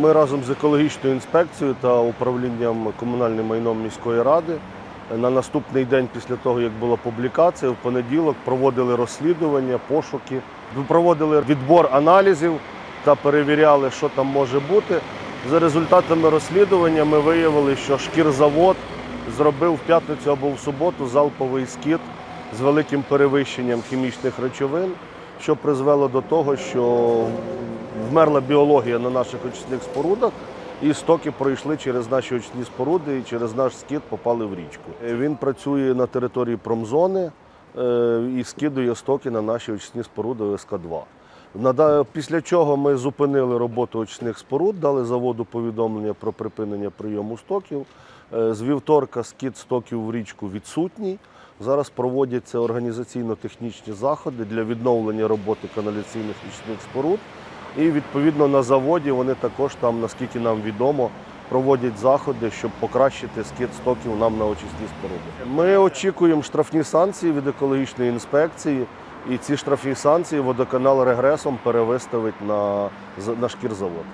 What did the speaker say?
Ми разом з екологічною інспекцією та управлінням комунальним майном міської ради на наступний день після того, як була публікація, в понеділок проводили розслідування, пошуки, проводили відбор аналізів та перевіряли, що там може бути. За результатами розслідування ми виявили, що шкірзавод зробив в п'ятницю або в суботу залповий скид з великим перевищенням хімічних речовин, що призвело до того, що вмерла біологія на наших очисних спорудах, і стоки пройшли через наші очисні споруди і через наш скид попали в річку. Е, Він працює на території промзони е, і скидує стоки на наші очисні споруди ОСК-2. Після чого ми зупинили роботу очисних споруд, дали заводу повідомлення про припинення прийому стоків. Е, З вівторка скид стоків в річку відсутній. Зараз проводяться організаційно-технічні заходи для відновлення роботи каналізаційних очисних споруд. І відповідно на заводі вони також там, наскільки нам відомо, проводять заходи, щоб покращити скид стоків нам на очисні споруди. Ми очікуємо штрафні санкції від екологічної інспекції, і ці штрафні санкції водоканал регресом перевиставить на, на шкірзавод.